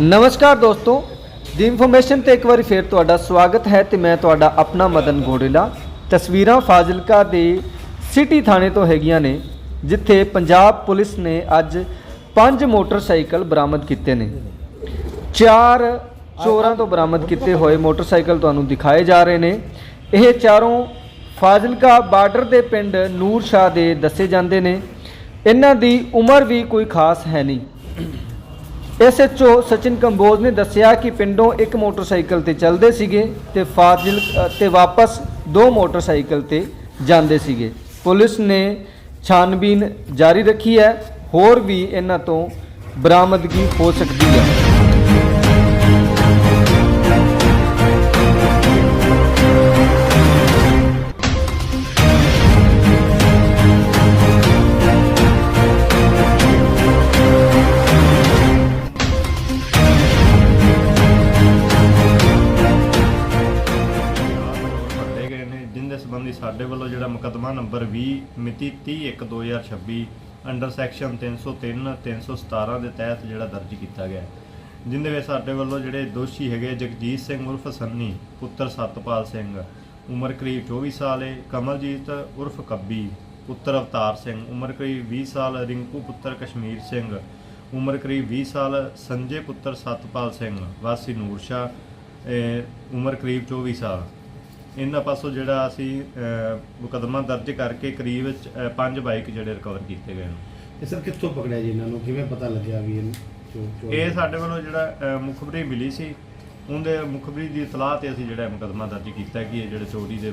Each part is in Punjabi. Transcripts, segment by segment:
ਨਮਸਕਾਰ ਦੋਸਤੋ, ਦੀ ਇਨਫੋਰਮੇਸ਼ਨ ਤੇ ਇੱਕ ਵਾਰੀ ਫੇਰ ਤੁਹਾਡਾ ਸਵਾਗਤ ਹੈ ਤੇ ਮੈਂ ਤੁਹਾਡਾ ਆਪਣਾ ਮਦਨ ਗੋੜੇਲਾ ਤਸਵੀਰਾਂ ਫਾਜ਼ਿਲਕਾ ਦੇ ਸਿਟੀ ਥਾਣੇ ਤੋਂ ਹੈਗੀਆਂ ਨੇ, ਜਿੱਥੇ ਪੰਜਾਬ ਪੁਲਿਸ ਨੇ ਅੱਜ ਪੰਜ ਮੋਟਰਸਾਈਕਲ ਬਰਾਮਦ ਕੀਤੇ ਨੇ। ਚਾਰ ਚੋਰਾਂ ਤੋਂ ਬਰਾਮਦ ਕੀਤੇ ਹੋਏ ਮੋਟਰਸਾਈਕਲ ਤੁਹਾਨੂੰ ਦਿਖਾਏ ਜਾ ਰਹੇ ਨੇ। ਇਹ ਚਾਰੋਂ ਫਾਜ਼ਿਲਕਾ ਬਾਰਡਰ ਦੇ ਪਿੰਡ ਨੂਰ ਸ਼ਾਹ ਦੇ ਦੱਸੇ ਜਾਂਦੇ ਨੇ। ਇਹਨਾਂ ਦੀ ਉਮਰ ਵੀ ਕੋਈ ਖਾਸ ਹੈ ਨਹੀਂ। ਐਸਐਚਓ ਸਚਿਨ ਕੰਬੋਜ ਨੇ ਦੱਸਿਆ ਕਿ ਪਿੰਡੋਂ ਇੱਕ ਮੋਟਰਸਾਈਕਲ ਤੇ ਚੱਲਦੇ ਸੀਗੇ ਤੇ ਫਾਜ਼ਿਲ ਅ, ਤੇ ਵਾਪਸ ਦੋ ਮੋਟਰਸਾਈਕਲ ਤੇ ਜਾਂਦੇ ਸੀਗੇ। ਪੁਲਿਸ ਨੇ ਛਾਨਬੀਨ ਜਾਰੀ ਰੱਖੀ ਹੈ। ਹੋਰ ਵੀ ਇਹਨਾਂ ਤੋਂ ਬਰਾਮਦਗੀ ਹੋ ਸਕਦੀ ਹੈ। ਸੰਬੰਧੀ ਸਾਡੇ ਵੱਲੋਂ ਜਿਹੜਾ ਮੁਕੱਦਮਾ ਨੰਬਰ 20 ਮਿਤੀ 31/1/2026 ਅੰਡਰ ਸੈਕਸ਼ਨ 303 317 ਦੇ ਤਹਿਤ ਜਿਹੜਾ ਦਰਜ ਕੀਤਾ ਗਿਆ ਹੈ। ਜਿੰਦੇ ਵਿੱਚ ਸਾਡੇ ਵੱਲੋਂ ਜਿਹੜੇ ਦੋਸ਼ੀ ਹੈਗੇ ਜਗਜੀਤ ਸਿੰਘ ਉਰਫ ਸੰਨੀ, ਪੁੱਤਰ ਸਤਪਾਲ ਸਿੰਘ, ਉਮਰ ਕਰੀਬ 24 ਸਾਲ ਹੈ ਕਮਲਜੀਤ ਉਰਫ ਕੱਬੀ, ਪੁੱਤਰ ਅਵਤਾਰ ਸਿੰਘ, ਉਮਰ ਕਰੀਬ 20 ਸਾਲ, ਰਿੰਕੂ ਪੁੱਤਰ ਕਸ਼ਮੀਰ ਸਿੰਘ, ਉਮਰ ਕਰੀਬ 20 ਸਾਲ, ਸੰਜੇ ਪੁੱਤਰ ਸਤਪਾਲ ਸਿੰਘ, ਵਾਸੀ ਨੂਰਸ਼ਾ ਉਮਰ ਕਰੀਬ 24 ਸਾਲ ਇਹਨਾਂ ਪਾਸੋਂ ਜਿਹੜਾ ਅਸੀਂ ਮੁਕੱਦਮਾ ਦਰਜ ਕਰਕੇ ਕਰੀਬ ਪੰਜ ਬਾਈਕ ਜਿਹੜੇ ਰਿਕਵਰ ਕੀਤੇ ਗਏ ਨੇ। ਇਹ ਸਰ ਕਿੱਥੋਂ ਪਕੜਿਆ ਜੀ ਇਹਨਾਂ ਨੂੰ? ਕਿਵੇਂ ਪਤਾ ਲੱਗਿਆ ਵੀ ਇਹ ਚੋਰ ਚੋਰ ਇਹ ਸਾਡੇ ਵੱਲੋਂ ਜਿਹੜਾ ਮੁਖਬਰੀ ਮਿਲੀ ਸੀ। ਉਹਦੇ ਮੁਖਬਰੀ ਦੀ ਇਤਲਾਹ ਤੇ ਅਸੀਂ ਜਿਹੜਾ ਮੁਕੱਦਮਾ ਦਰਜ ਕੀਤਾ ਕਿ ਇਹ ਜਿਹੜੇ ਚੋਰੀ ਦੇ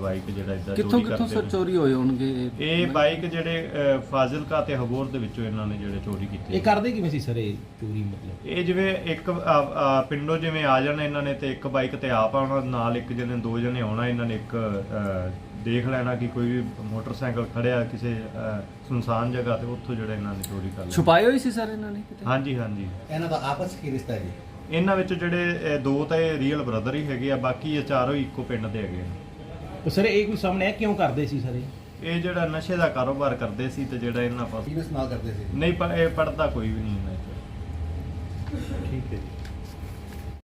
ਬਾਈਕ ਜਿਹੜਾ ਇਦਾਂ ਕਿੱਥੋਂ ਚੋਰੀ ਕਿੱਥੋਂ ਕਰਦੇ ਸਰ ਨੇ। ਚੋਰੀ ਹੋਏ ਹੋਣਗੇ? ਇਹ ਬਾਈਕ ਜਿਹੜੇ ਫਾਜ਼ਿਲਕਾ ਤੇ ਹਬੋਰ ਦੇ ਵਿੱਚੋਂ ਇਹਨਾਂ ਨੇ ਜਿਹੜੇ ਚੋਰੀ ਕੀਤੇ ਇਹ ਕਰਦੇ ਕਿਵੇਂ ਸੀ ਸਰ ਇਹ ਚੋਰੀ ਮਤਲਬ? ਇਹ ਜਿਵੇਂ ਇੱਕ ਅ, ਅ, ਪਿੰਡੋਂ ਜਿਵੇਂ ਆ ਜਾਣਾ ਇਹਨਾਂ ਨੇ ਤੇ ਇੱਕ ਬਾਈਕ ਤੇ ਆਪ ਆਉਣਾ ਨਾਲ ਇੱਕ ਜਣੇ ਦੋ ਜਣੇ ਆਉਣਾ ਇਹਨਾਂ ਨੇ ਇੱਕ ਅ, ਦੇਖ ਲੈਣਾ ਕਿ ਕੋਈ ਵੀ ਮੋਟਰਸਾਈਕਲ ਖੜਿਆ ਕਿਸੇ ਅ, ਸੁਨਸਾਨ ਜਗ੍ਹਾ ਤੇ ਉੱਥੋਂ ਜਿਹੜਾ ਇਹਨਾਂ ਨੇ ਚੋਰੀ ਕਰ ਲਿਆ। ਛੁਪਾਏ ਹੋਏ ਸੀ ਸਰ ਇਹਨਾਂ ਨੇ ਕਿਤੇ? ਹਾਂਜੀ ਹਾਂਜੀ। ਇਹਨਾਂ ਦਾ ਆਪਸ ਕੀ ਰਿਸ਼ਤਾ ਹੈ ਜੀ? ਇਹਨਾਂ ਵਿੱਚ ਜਿਹੜੇ ਦੋ ਤਾਂ ਰੀਅਲ ਬ੍ਰਦਰ ਹੀ ਹੈਗੇ ਆ ਬਾਕੀ ਇਹ ਚਾਰੋਂ ਇੱਕੋ ਪਿੰਡ ਦੇ ਹੈਗੇ ਆ। ਤੇ ਸਰ ਇਹ ਕੋਈ ਸਾਹਮਣੇ ਆ ਕਿਉਂ ਕਰਦੇ ਸੀ ਸਰ? ਇਹ ਇਹ ਜਿਹੜਾ ਨਸ਼ੇ ਦਾ ਕਾਰੋਬਾਰ ਕਰਦੇ ਸੀ ਤੇ ਜਿਹੜਾ ਇਹਨਾਂ ਪਾਸ ਬਿਜ਼ਨਸ ਨਾਲ ਕਰਦੇ ਸੀ। ਨਹੀਂ ਪ- ਇਹ ਪੜਦਾ ਕੋਈ ਵੀ ਨਹੀਂ ਇਹਨਾਂ 'ਚ ਠੀਕ ਹੈ ਜੀ।